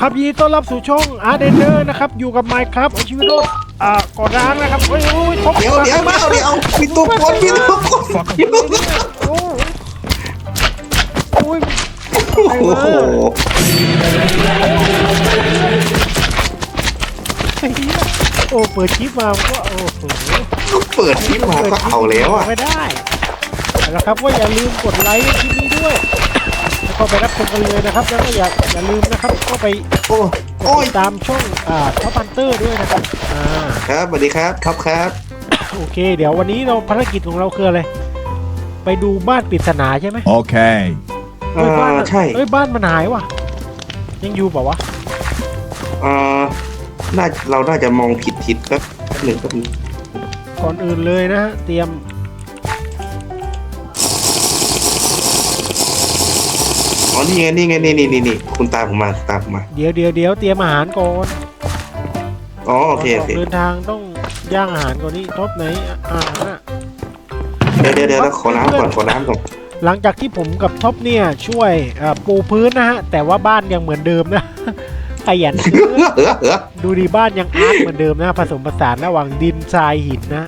ครับยินดีต้อนรับสู่ช่องอาร์เดนเดอร์นะครับ อยู่กับไมค์ครับเอาชีวิตรอดอ่าก่อร้างนะครับเฮ้ยโอ้ยทบเดี๋ยวเดี๋ยวเดี๋ยวเดี๋ยวมีตัวกดมีตัวกดโอ้ยโอ้ยโอ้โหโอ้เปิดคลิปมาก็โอ้โหเปิดคลิปมาก็เอาแล้วอะไม่ได้แล้วครับก็อย่าลืมกดไลค์คลิปนี้ด้วย ก็ไปรับชมกันเลยนะครับ แล้วก็อย่าอย่าลืมนะครับ ก็ไปโอ้กโอ้ดยติดตามช่องอ่าท็อปพันเตอร์ด้วยนะครับอ่าครับสวัสดีครับท็อปครับ โอเค เดี๋ยววันนี้เราภารกิจของเราคืออะไร ไปดูบ้านปริศนาใช่ไหม Okay. เอ้ยบ้านอ่าใช่ เอ้ยบ้านมันหายว่ะ ยังอยู่เปล่าวะ เอ่อน่าเราน่าจะมองผิดผิดแป๊บหนึ่งแป๊บหนึงก่อนอื่นเลยนะฮะเตรียม นี่ไงนี่ไงนี่นี่นี่นี่คุณตามผมมาตามผมมา เดี๋ยวเดี๋ยวเดี๋ยวเตรียมอาหารก่อนอ๋อโอเคก่โอนอเคอกเดินทางต้องย่างอาหารก่อนนี่ท็อปไหนอาหารน่ะเดี๋ยวเดี๋ยวเดี๋ยวขอน้ำก่อนขอน้ำก่อนหลังจากที่ผมกับท็อปเนี่ยช่วยอ่าปูพื้นนะฮะแต่ว่าบ้านยังเหมือนเดิมนะขยันซื้อเออเออดูดีบ้านยังอาร์ตเหมือนเดิมนะ ผสมผสานระหว่างดินทรายหินนะ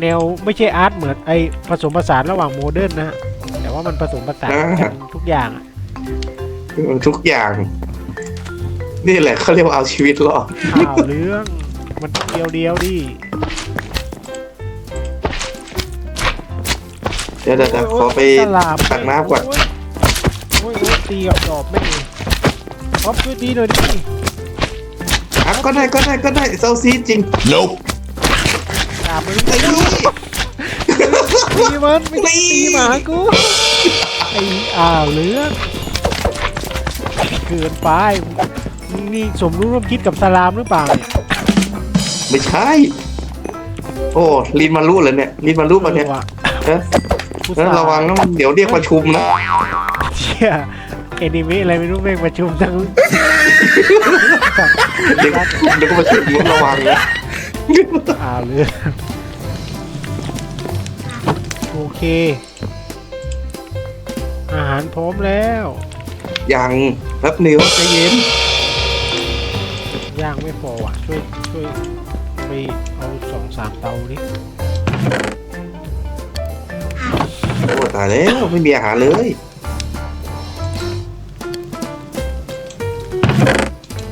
แนวไม่ใช่อาร์ตเหมือนไอผสมผสานระหว่างโมเดิร์นนะฮะแต่ ว่ามันผสมผสานกันทุกอย่างอะทุกอย่าง นี่แหละเขาเรียกว่าเอาชีวิตรอดข่าวเรื่อง มันต้องเดียวเดียวๆดิเดี๋ยวเดี๋ยวเดี๋ยวขอไปโยโยสลามตักน้ำก่อน โอ้ยโอ้ยโอ้ยตีกับจอบไม่ดีท็อปช่วยตีหน่อยดิอะก็ได้ก็ได้ก็ได้เซาซีจริง Nope. ดาบมันไอ้นี่ ตีมันไม่ต้องตีตีหมากูไอ้อ่าวเรื่องเกินไปมึงนี่สมรู้ร่วมคิดกับสลามหรือเปล่าเนี่ยไม่ใช่ โอ้ลินมารู้เลยเนี่ยลินมารู้มาเนี่ยออว่ะเออผู้เออสาวระวังนะมันเดี๋ยวเรียกประชุมนะเชี่ยแอนิเมะอะไรไม่รู้แม่งประชุมทั้งเดี๋ยวเดี๋ยวก็ประชุมระวังนะอ่าวเรือโอ เค อาหารพร้อมแล้วยังแป๊บเดียวใจเย็นย่างไม่พอว่ะ ช่วยช่วยไปเอาสองสามเตาดิโอ้ตายแล้วไม่มีอาหารเลย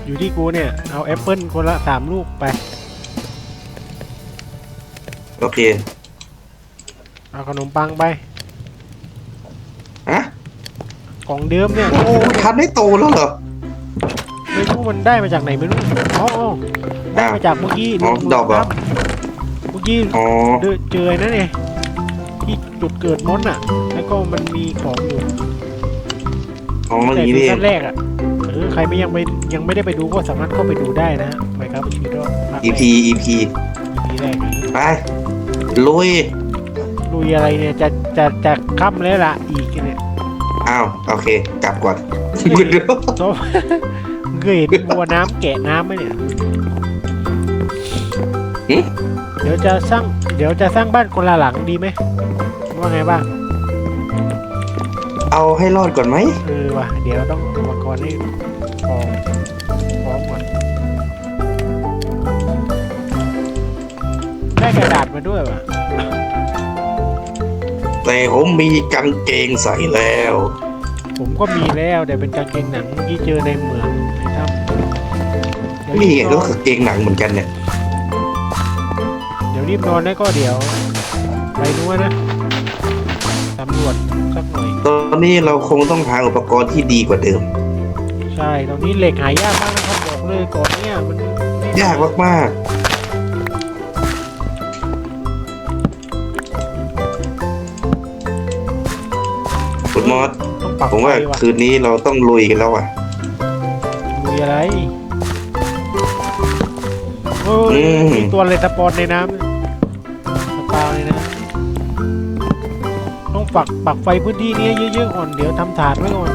อยู่ที่กูเนี่ย เอาแอปเปิลคนละสามลูกไป โอเค เอาขนมปังไปฮะของเดิมเนี่ยโอ้ทันได้โตแล้วเหรอ ไม่รู้มันได้มาจากไหนไม่รู้อ๋ออ๋อได้มาจากเมื่อกี้อ๋อดอกเหรอ เมื่อกี้อ๋อเจอเจอนั่นไงที่จุดเกิดมอนอะ แล้วก็มันมีของอยู่อ๋ออแต่ย่างนี้ซีนี่เอซั่งนแรกอะเออใครไม่ยังไม่ยังไม่ได้ไปดูก็สามารถเข้าไปดูได้นะฮะไปครับชีวิตรอดภาคแรก EP EP EP แรกนะไปลุย ลุยอะไรเนี่ยจะจะจะค่ำแล้วล่ะอีกเนี่ยอ้าวโอเค กลับก่อนโตมึงเคยเห็นวัวน้ำแกะน้ำไหมเนี่ยหึเดี๋ยวจะสร้าง เดี๋ยวจะสร้างบ้านคนละหลังดีไหมว่าไงบ้างเอาให้รอดก่อนไหมเออว่ะเดี๋ยวต้องอุปกรณ์ให้พร้อมพร้อมก่อนได้กระดาษมาด้วยว่ะ แต่ผมมีกางเกงใส่แล้ว ผมก็มีแล้วแต่เป็นกางเกงหนังเมื่อกี้เจอในเหมืองในถ้ำเดี๋ยวนี่รีไงบนก็อนกางเกงหนังเหมือนกันเนี่ย เดี๋ยวรีบนอนแล้วก็เดี๋ยว ไปนู้นนะตำรวจสักหน่อย ตอนนี้เราคงต้องหาอุปกรณ์ที่ดีกว่าเดิม ใช่ ตอนนี้เหล็กหายากมากนะครับบอกเลยก่อนเนี่ยมันไม่ยากมากๆ มอสต้องปักผมไฟว่าว่ะคืนนี้เราต้องลุยกันแล้วอะ มีอะไรโอ้อืยมมีตัวอะไรสปอนในน้ำสปาวในน้ำต้องปักปักไฟพื้นที่นี้เยอะๆก่อนเดี๋ยวทำฐานไว้ก่อน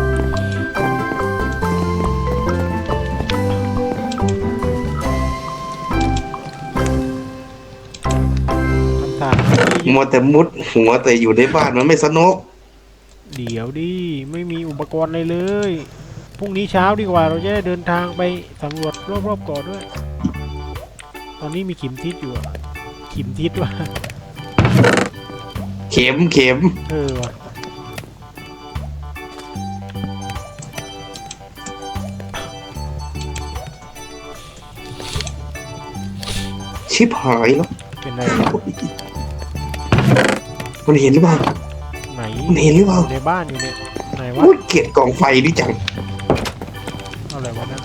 ทำฐานไว้เยอะ มัวแต่มุดหัวแต่อยู่ในบ้านมันไม่สนุกๆ เดี๋ยวดิ ไม่มีอุปกรณ์อะไรเลย พรุ่งนี้เช้าดีกว่าเราจะได้เดินทางไปสำรวจรอบๆเก่อนด้วย ตอนนี้มีขิมทิศอยู่อะขิมทิศว่ะ เข็มเข็มเออว่ะชิบหายแล้วเป็นไรมันเห็นหรือเปล่าไหน มันเห็นหรือเปล่าอยู่ในบ้านอยู่เนี่ยไหนวะโอ้ยเกลียดกองไฟนี่จังเอาอะไรวะนะ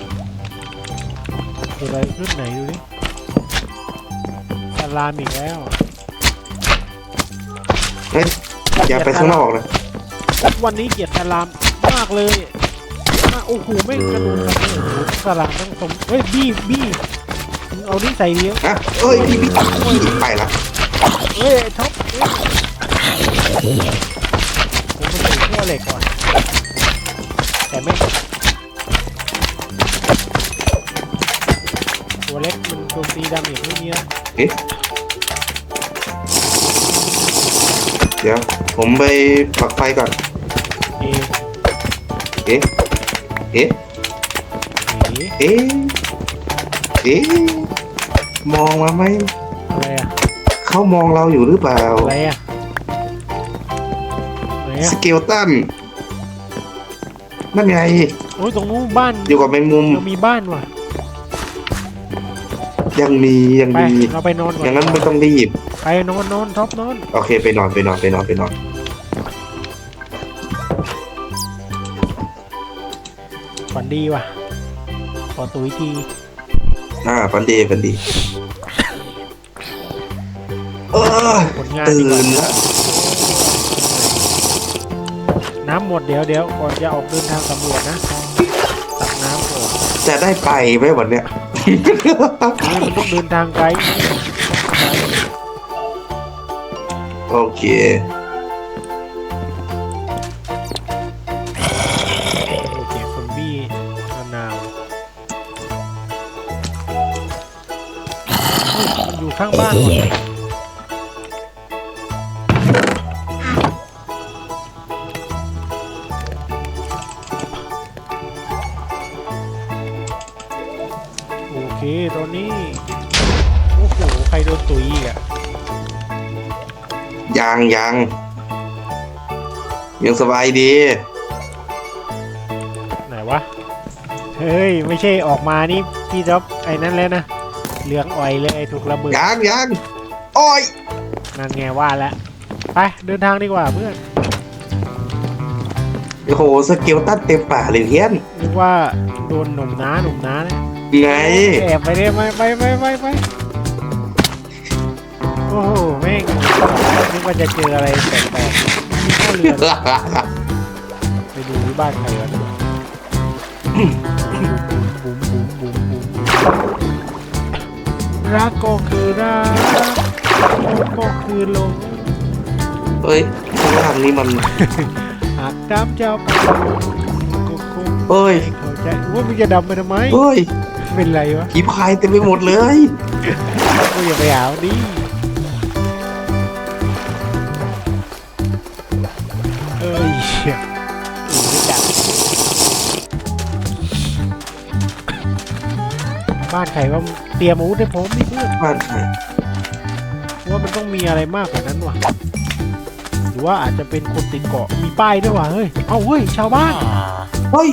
เกิดอะไรขึ้นไหนดูดิสลามอีกแล้วอะเฮ้ยอย่าไปข้างนอกนะวันนี้เกลียดสลามมากเลยอะโอ้โหไม่งกระโดดกันเลยโอ้โหสลามทั้งสมเฮ้ยบี้บี้มึงเอานี่ใส่เดียวอะเอ้ยพี่พี่พี่ไปละเฮ้ยไอ้ท็อปเฮ้ย ผมมันใส่ขั้วเหล็กก่อนแต่ไม่ตัวเล็กมันโจมตีดาเมจไม่มีนะเดี๋ยว ผมไปปักไฟก่อน เอเอ๊ะเอ๊ะเอ๋เอ๊ะเอ๊ะมองมาไหมอะไรอะเขามองเราอยู่หรือเปล่าอะไรอะไหน สอะเกลตันนั่นไง โอ้ยตรงนู้นบ้านอยู่กับแมงมุม ยังมีบ้านว่ะยังมียังไปมี เราไปนอนก่อนอย่างนั้นไม่ต้องรีบ ไปนอนนอนท็อปนอนโอเคไปนอนไปนอนไปนอนไปนอน ฝันดีว่ะขอตุยทีอ่าฟันดีฟันดี เออผลงานดีตื่กว่านแล้ว น้ำหมดเดี๋ยวเดี๋ยวก่อนจะออกเดินทางสำรวจนะตักน้ำก่อนจะได้ไปไหมวันเนี้ยนี่มันต้องเดินทางไกลโอเคโอเคซอมบี้มะนาวเฮ้ยมันอยู่ข้างบ้านว่ะโยังยังยังสบายดี ไหนวะ เฮ้ย ไม่ใช่ออกมานี่ พี่จ๊อบไอ้นั่นแล้วนะเหลืองอ่อยเลยถูกระเบิดยังยังโอ้ยนั่นไงว่าแล้วไปเดินทางดีกว่าเพื่อนโอ้โหสเกลตันเต็มป่าเลยเทียนนึกว่าโดนหนุ่มน้าหนุ่มน้านะไงแอบไปได้ไหมไปไปไปไป โอ้โหแม่งนึกว่าจะเจออะไรแปลกๆมีข้าเรือไปดูที่บ้านใครวะบุ๋มบุ๋มบุ๋มบุ๋มบุ๋มรักก็คือรักลงก็คือลงเฮ้ยข้างล่างนี้มันหากตามเจ้าไปก็คงเฮ้ยเข้าใจว่ามึงจะดำไปทำไมเฮ้ยเป็นไรวะผีพายเต็มไปหมดเลยกูอย่าไปหาดิ บ้านใครว่าเตรียมอาวุธให้ผมนี่เพื่อนบ้านใครว่ามันต้องมีอะไรมากกว่านั้นว่ะหรือว่าอาจจะเป็นคนติดเกาะมีป้ายด้วยว่ะเฮ้ยเอาเฮ้ยชาวบ้านเฮ้ย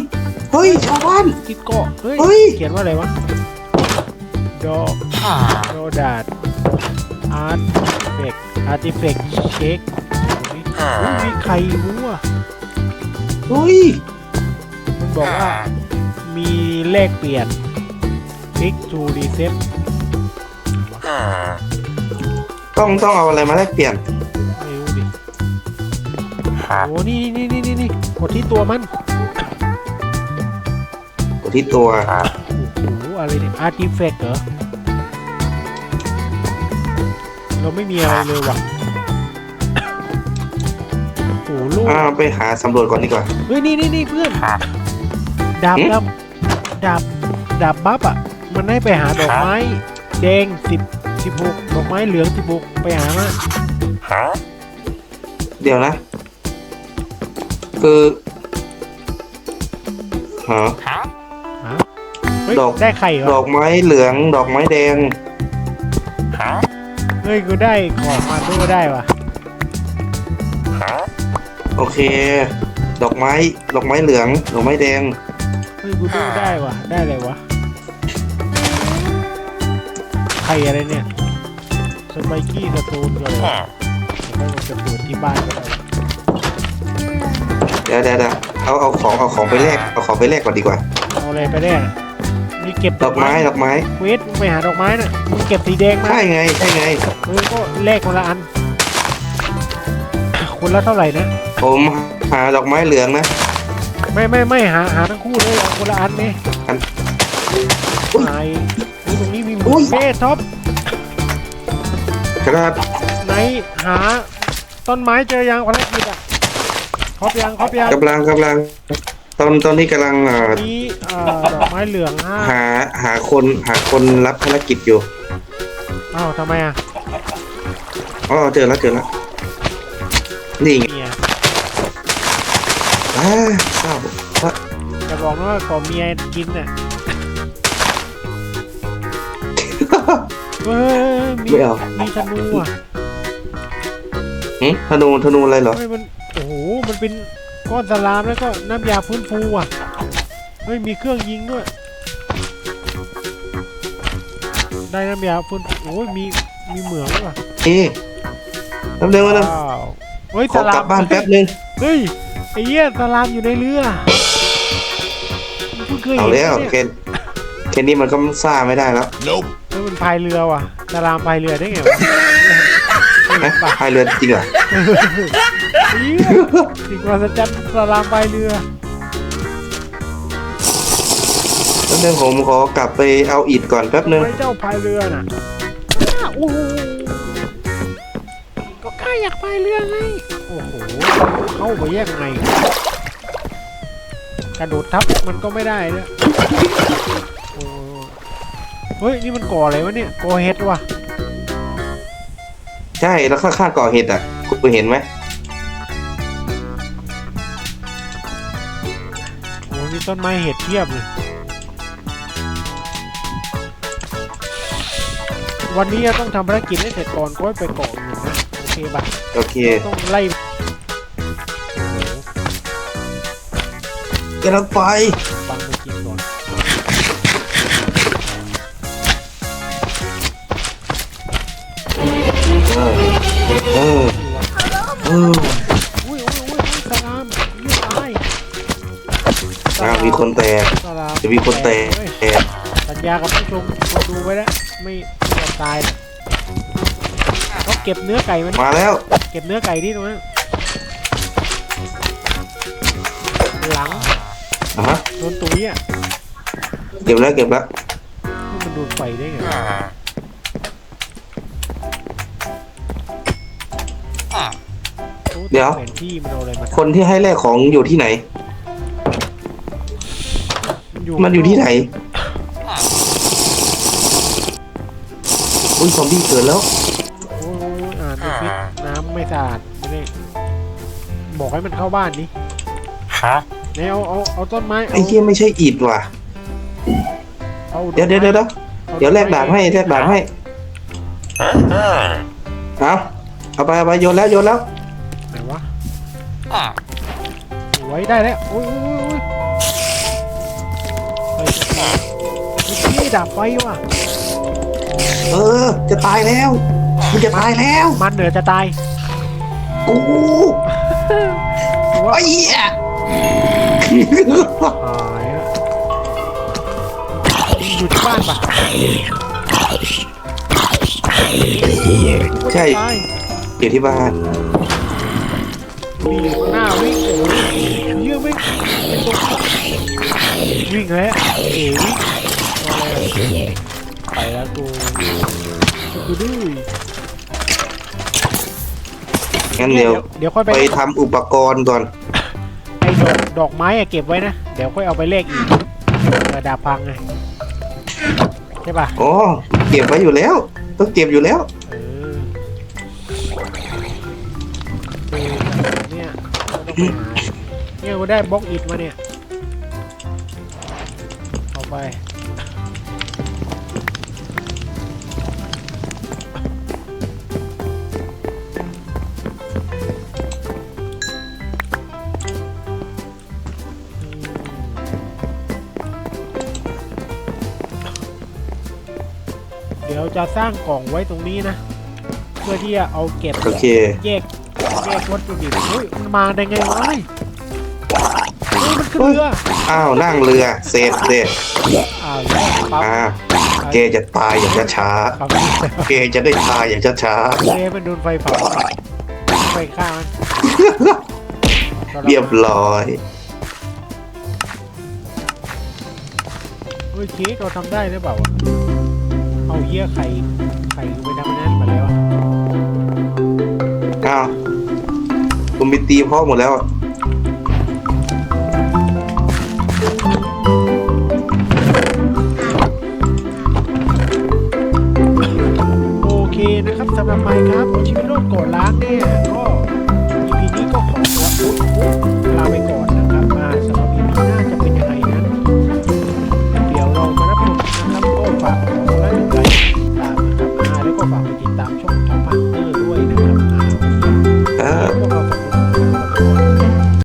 เฮ้ยชาวบ้านติดเกาะเฮ้ยเฮ้ยเขียนว่าอะไรวะดอโดดาดอาร์ตเฟกอาร์ติเฟกเช็คมีใครรู้อะเฮ้ยมันบอกว่ามีแลกเปลี่ยน Click to reset ต้องต้องเอาอะไรมาแลกเปลี่ยนไม่รู้ดิโอ้นี่นี่นี่นี่นี่กดที่ตัวมันกดที่ตัวโอ้โหอะไรเนี่ยอาร์ติเฟกเหรอ เราไม่มีอะไรเลยว่ะโอ้โหลูกอ่าไปหาสำรวจก่อนดีกว่า เฮ้ยนี่นี่นี่เพื่อน ดาบหืมดาบดาบดาบบัฟอะ มันให้ไปหาดอกไม้ แดงสิบสิบหกดอกไม้เหลืองสิบหกไปหามาเดี๋ยวนะ คือฮะฮะเฮ้ยดอกได้ไข่เหรดออกไม้เหลือง ดอกไม้แดงเฮ้ยกูได้ของมาดูได้ว่ะโอเค ดอกไม้ ดอกไม้เหลือง ดอกไม้แดง เฮ้ยกูดูได้ว่ะได้เลยวะ ไข่อะไรเนี่ยสไปกี้สตูนกันเลยไม่มันจะเปิดที่บ้านก็ได้เดี๋ยวเดี๋ยวเดี๋ยวเอาเอาของเอาของไปแลกเอาของไปแลกก่อนดีกว่าเอาอะไรไปได้อะนี่เก็บดอกไม้ดอกไม้เวทมึงไปหาดอกไม้น่ะมึงเก็บสีแดงมาใช่ไงใช่ไงเออก็แลกคนละอันคนละเท่าไหร่นะผมหาดอกไม้เหลืองนะไม่ไม่ไม่หาหาทั้งคู่เลยเอาคนละอันนี่อันอุ๊ยไหนอุ๊ยตรงนี้มีหมูอุ๊ย เบ้ท็อปครับไหนหา ต้นไม้เจอยังภารกิจอะครบยังครบยังกำลังกำลัง ตอนตอนนี้กำลังอ่ามีเอ่อดอกไม้เหลืองห้าหาหาคนหาคนรับภารกิจอยู่อ้าวทำไมอะอ๋อเจอแล้วเจอแล้วนี่ไงเมียอ่าข้าวจะบอกนะว่าขอเมียกินน่ะ เฮ้ยมีไม่เอา มีธนูอะหึธนูธนูอะไรเหรอ เฮ้ยมันโอ้โหมันเป็นก้อนสลามแล้วก็น้ำยาฟื้นฟูอะเฮ้ยมีเครื่องยิงด้วย ได้น้ำยาฟื้นฟูโอ้ยมีมีเหมืองด้วยว่ะเอ๊ะแป๊บนึงแป๊บนึงว้าวเฮ้ยขสอกลาลัมบบ้านแป๊บนึง เฮ้ยไอ้เหี้ยสลามอยู่ในเรือเพิ่งเคยเอาเห็นแล้วเนี่ยแค่แค่นี้มันก็ซ่าไม่ได้แล้วเฮ้ยมันพายเรือว่ะสลามพายเรือได้ไงวะนะพายเรือจริงเหรอเหี้ยสิ่งมหัศจรรย์สลามพายเรือ แป๊บนึงผมขอกลับไปเอาอิฐก่อนแป๊บนึงไอ้เจ้าพายเรือน่ะอ้าวโอ้โหก็ข้าอยากพายเรือไง โอ้โห เข้าไปแยกไง กระโดดทับมันก็ไม่ได้เลยโอ้ เฮ้ย นี่มันก่ออะไรวะเนี่ยก่อเห็ดว่ะใช่แล้วข้างๆก่อเห็ดอะคุณเห็นไหมโอ้มีต้นไม้เห็ดเทียบเลย วันนี้จะต้องทำภารกิจให้เสร็จก่อนก็ไปเกาะอื่นนะโอเคปะโอเคต้องไล่โอ้โหกำลังไป ออเอออุ้ยอุ้ยอุ้ยอุ้ยสลามไม่ตายอ่ามีคนแตก สลามจะมีคนแตกเว้ยแตกสัญญากับผู้ชมคนดูไว้แล้วไม่ไม่ยอมตายเขาเก็บเนื้อไก่มัน มาแล้ว เก็บเนื้อไก่ที่ตรงนั้นหลังอะฮะ โดนตุ๋ยอะเก็บแล้วเก็บแล้ว นี่มันดูดไฟได้ไง แผนที่มันเอาอะไรมาทำคนที่ให้แลกของอยู่ที่ไหนมันอยู่ที่ไหนอุ้ยซอมบี้เกิดแล้ว โอ้ยอ่านไม่ฟิตน้ำไม่สะอาดไม่ได้บอกให้มันเข้าบ้านดิไหนเอาเอาเอาต้นไม้ไอ้เหี้ยไม่ใช่อิฐว่ะ เอาเดี๋ยวเดี๋ยวเดี๋ยวเดี๋ยวเดี๋ยวแลกดาบให้แลกดาบให้เอาเอาไปเอาไปโยนแล้วโยนแล้วไห นวะไว้ได้แล้วโอ้ยโอ้ยโอ้ยไฟนี่ดับไฟว่ะ เออ จะตายแล้วมันจะตายแล้ว มันเหนือจะตาย กูว่าไอ้เหี้ยหายอะอยู่ที่บ้านปะใช่ ตายอยู่ที่บ้าน มีอยู่ข้างหน้าวิ่งโอ้ยเยอะไม่เป็นตวิ่งแล้วเอ๋วิ่งอะไรอะไปแล้วกูกูดื้องั้นเดี๋ยวเดี๋ยวค่อยไปไปทำอุปกรณ์ก่อน ไอ้ดอกดอกไม้อะเก็บไว้นะ เดี๋ยวค่อยเอาไปเลขอีกกระดาษพังไงใช่ป่ะ อ๋อ เก็บไว้อยู่แล้ว ต้องเก็บอยู่แล้ว เนี่ยเราต้องไปหาเนี่ยกูได้บล็อกอิดมาเนี่ยไป เดี๋ยวจะสร้างกล่องไว้ตรงนี้นะ เพื่อที่จะเอาเก็บโอเค แยก แยกวัตถุดิบเฮ้ยมันมาได้ไงวะเฮ้ยเฮ้ยมันคือเรืออ้าวนั่งเรือเสร็จเด็ดอ้าวแยกปั๊บอ่าเกจะตายอย่างช้าครับๆเกจะได้ตายอย่างช้าเจมันโดนไฟเผาไฟฆ่ามันๆเรียบร้อย เฮ้ยเค้กเราทำได้หรือเปล่าวะเอาเยี่ยไข่ไข่ไปทำอันนั้นมาแล้วอะอ้าว คุณมีตีพ่อหมดแล้วอะโอเคนะครับสำหรับไมค์ครับชีวิตโลกก่อนล้างเนี่ยก็